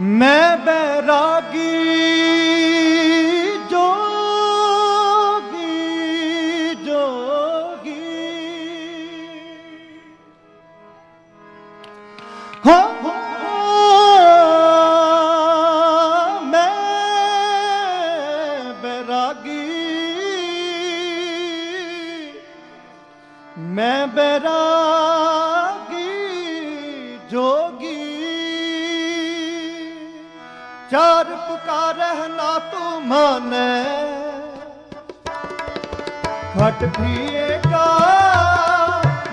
ਮੈਂ ਬੈਰਾਗੀ। ਚਾਰ ਪੁਕਾਰਹਿ ਨਾ ਤੂੰ ਮਾਨੈ। ਖਟ ਪੀਏ ਕਾ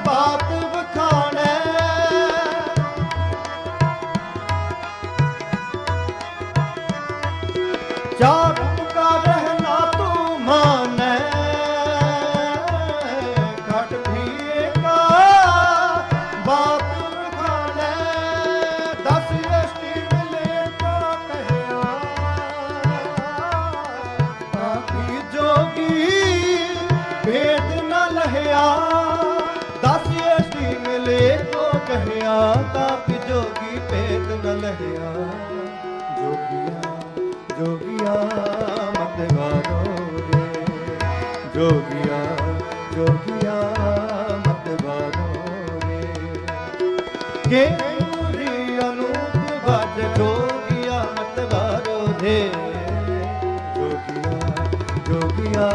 ਬਾਤ ਵਖਾਣੈ। ਚਾਰ ਕਹਿਆ ਕਾਪੀ ਜੋਗੀ ਭੇਦ ਨ ਲਹਿਆ। ਜੋਗੀਆ ਜੋਗੀਆ ਮਤ ਵਾਰੋ ਰੇ ਜੋਗੀਆ ਜੋਗੀਆ ਮਤ ਰੇ ਕੇ ਪੂਰੀ ਅਨੂਪ ਭਜ ਜੋਗੀਆ ਮਤ ਵਾਰੋ ਰੇ ਜੋਗੀਆ ਜੋਗੀਆ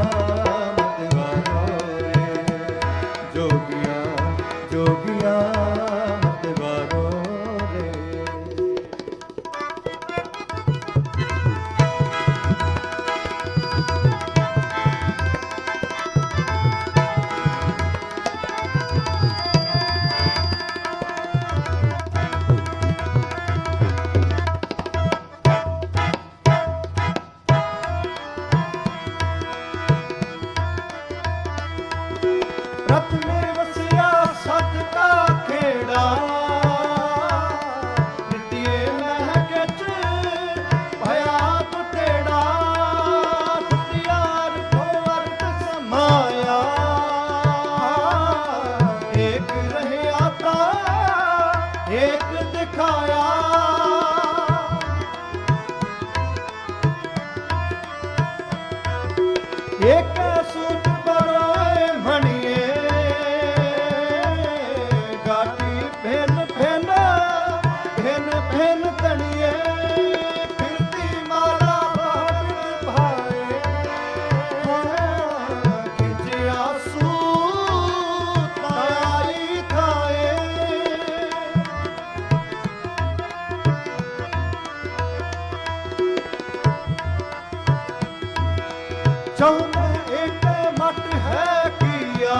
ਚੌਨ ਇੱਕ ਮਟ ਹੈ ਕੀਆ।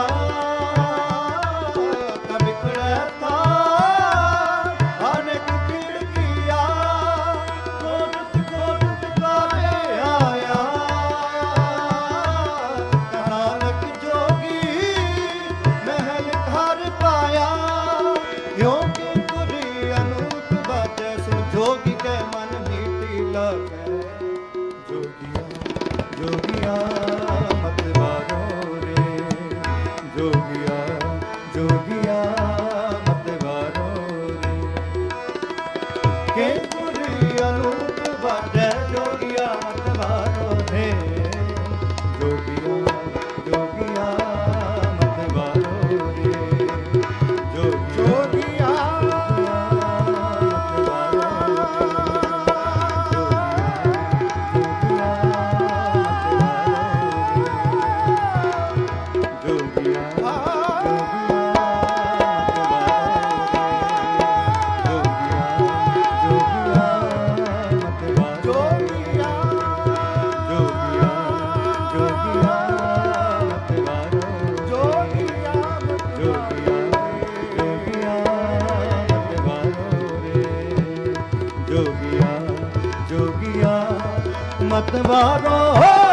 ਕਬਿਖੜੈ ਤਾ ਅਨੇਕ ਕੀੜ ਕੀਆ। ਕੋਟ ਕਾਰੇ ਆਇਆ। ਕਹਾਲਕ ਜੋਗੀ ਮਹਿਲ ਘਰ ਪਾਇਆ। ਕਿਉ ਕਿ ਗੁਰੀ ਅਨੂਪ ਬਾਜੈ ਸੁਣ ਜੋਗੀ ਕੈ ਮਨ ਮੀਟੀ ਲਾਗੈ ਜੋਗੀਆ ਜੋਗੀਆ ਮਤ ਵਾਰੋ